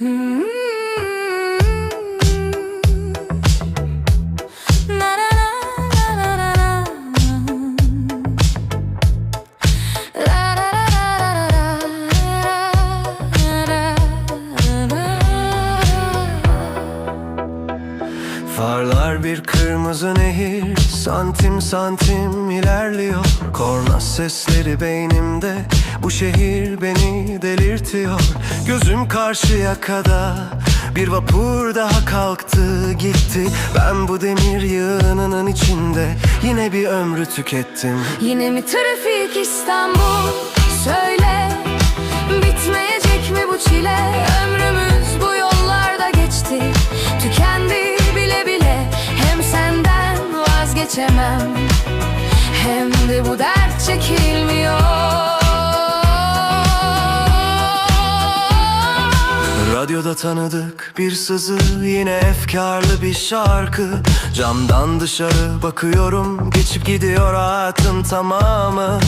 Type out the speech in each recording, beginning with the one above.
Mm-hmm. Farlar bir kırmızı nehir Santim santim ilerliyor. Korna sesleri beynimde Bu şehir beni delirtiyor. Gözüm karşıya kadar Bir vapur daha kalktı gitti. Ben bu demir yığınının içinde Yine bir ömrü tükettim. Yine mi trafik İstanbul? Söyle vazgeçemem Hem de bu dert çekilmiyor. Radyoda tanıdık bir sızı Yine efkarlı bir şarkı. Camdan dışarı bakıyorum Geçip gidiyor hayatın tamamı.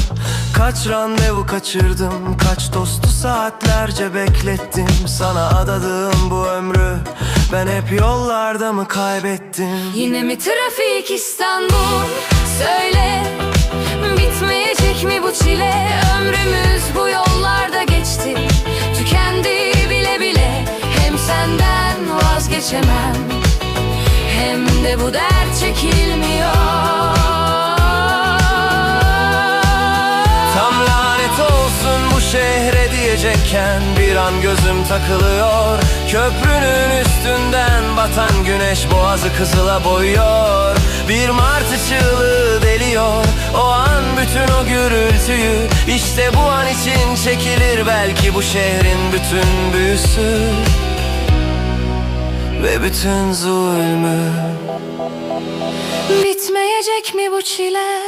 Kaç randevu kaçırdım Kaç dostu saatlerce beklettim. Sana adadığım bu ömrü Ben hep yollarda mı kaybettim? Yine mi trafik İstanbul? Söyle Bitmeyecek mi bu çile? Ömrümüz bu yollarda geçti. Tükendi bile bile. Hem senden vazgeçemem Hem de bu dert çekilmiyor. Tam lanet olsun bu şehre diyecekken Bir an gözüm takılıyor. Köprünün üstünden batan güneş boğazı kızıla boyuyor. Bir martı çığlığı deliyor. O an bütün o gürültüyü İşte bu an için çekilir belki bu şehrin bütün büyüsü. Ve bütün zulmü. Bitmeyecek mi bu çile?